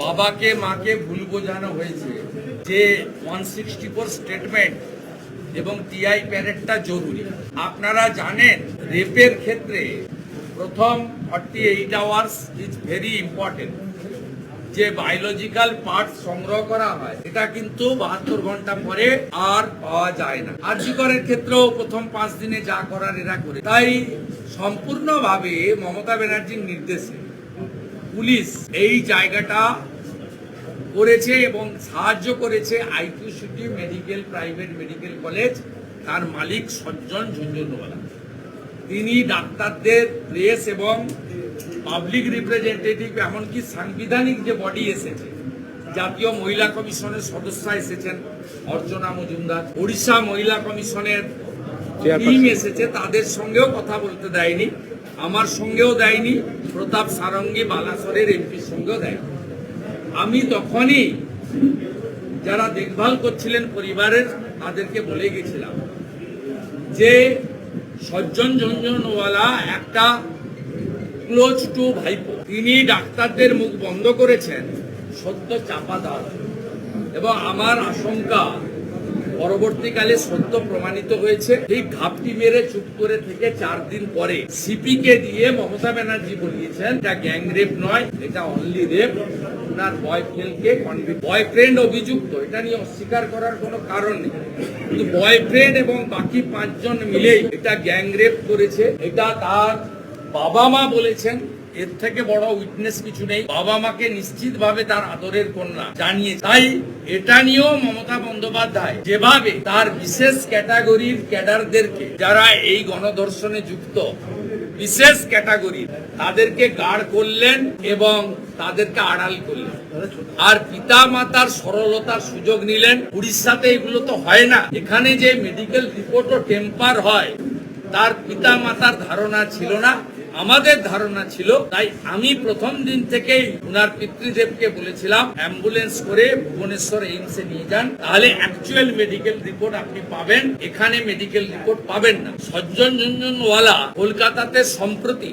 বাবাকে, মাকে ভুল বোঝানো হয়েছে। যে ওয়ান সিক্সটি ফোর স্টেটমেন্ট এবং টিআই প্যারেডটা জরুরি। আপনারা জানেন রেপের ক্ষেত্রে প্রথম forty eight hours is very important যে বায়োলজিক্যাল পার্ট সংগ্রহ করা হয় এটা কিন্তু বাহাত্তর ঘণ্টা পরে আর পাওয়া যায় না। আর্যিকরের ক্ষেত্রেও প্রথম পাঁচ দিনে যা করার এরা করে। তাই সম্পূর্ণভাবে মমতা ব্যানার্জির নির্দেশে পুলিশ এই জায়গাটা করেছে এবং সাহায্য করেছে IQ City medical private medical college. তার মালিক সজ্জন ঝুঞ্ঝুনওয়ালা তিনি ডাক্তারদের প্রেস এবং পাবলিক রিপ্রেজেন্টেটিভ এমনকি সাংবিধানিক যে বডি এসেছে জাতীয় মহিলা কমিশনের সদস্যরা এসেছেন অর্চনা মজুমদার। ওড়িশা মহিলা কমিশনের টিম এসেছে তাদের সঙ্গেও কথা বলতে দেয়নি। আমার সঙ্গেও দেয়নি, প্রতাপ সারঙ্গী বালাসরের এমপির সঙ্গেও দেয়নি। আমি তখনই যারা দেখভাল করছিলেন পরিবারের, তাদেরকে বলে গেছিলাম যে, সজ্জন ঝঞ্ঝনওয়ালা একটা ক্লোজ টু ভাইপো। তিনি ডাক্তারদের মুখ বন্ধ করেছেন সত্য চাপা দেওয়া এবং আমার আশঙ্কা পরবর্তীকালে সত্য প্রমাণিত হয়েছে এই ঘাপটি মেরে চুপ করে থেকে চার দিন পরে সিপি কে দিয়ে মমতা ব্যানার্জি বলিয়েছেন, এটা গ্যাং রেপ নয়, এটা অনলি রেপ ওনার বয়ফ্রেন্ডকে বয়ফ্রেন্ড অভিযুক্ত, এটা নিয়ে অস্বীকার করার কোনো কারণ নেই। কিন্তু বয়ফ্রেন্ড এবং বাকি পাঁচজন মিলেই এটা গ্যাং রেপ করেছে, এটা তার বাবা মা বলেছেন। এর থেকে বড় উইটনেস কিছু নেই। বাবা মাকে নিশ্চিত ভাবে তার আদরের কন্যা জানিয়ে তাই এটা নিয়েও মমতা বন্দ্যোপাধ্যায় যেভাবে তার বিশেষ ক্যাটাগরির ক্যাডারদেরকে, যারা এই গণধর্ষণে যুক্ত, বিশেষ ক্যাটাগরি তাদেরকে গার্ড করলেন এবং তাদেরকে আড়াল করলেন। আর পিতা মাতার সরলতার সুযোগ নিলেন। উড়িষ্যাতে এগুলো তো হয় না। এখানে যে মেডিকেল রিপোর্টও টেম্পার হয়, তার পিতা মাতার ধারণা ছিল না। আমাদের ধারণা ছিল, তাই আমি প্রথম দিন থেকেই উনার পিতৃদেবকে বলেছিলাম, অ্যাম্বুলেন্স করে ভুবনেশ্বর এইমসে নিয়ে যান, তাহলে অ্যাকচুয়াল মেডিকেল রিপোর্ট আপনি পাবেন, এখানে মেডিকেল রিপোর্ট পাবেন না। সজ্জন ঝঞ্ঝনওয়ালা কলকাতাতে সম্প্রতি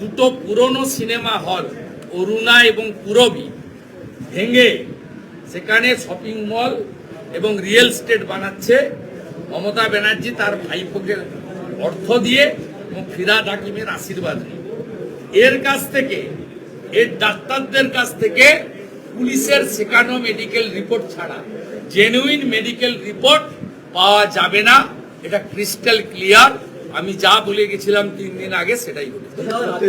দুটো পুরনো সিনেমা হল, অরুণা এবং পুরবী, ভেঙে সেখানে শপিং মল এবং রিয়েল স্টেট বানাচ্ছে। মমতা ব্যানার্জি তার ভাইপোকে অর্থ দিয়ে ফিরাদ হাকিমের আশীর্বাদ। এর কাছ থেকে, এর ডাক্তারদের কাছ থেকে পুলিশের শেখানো মেডিকেল রিপোর্ট ছাড়া জেনুইন মেডিকেল রিপোর্ট পাওয়া যাবে না। এটা ক্রিস্টাল ক্লিয়ার আমি যা বলে গেছিলাম তিন দিন আগে, সেটাই বলেছি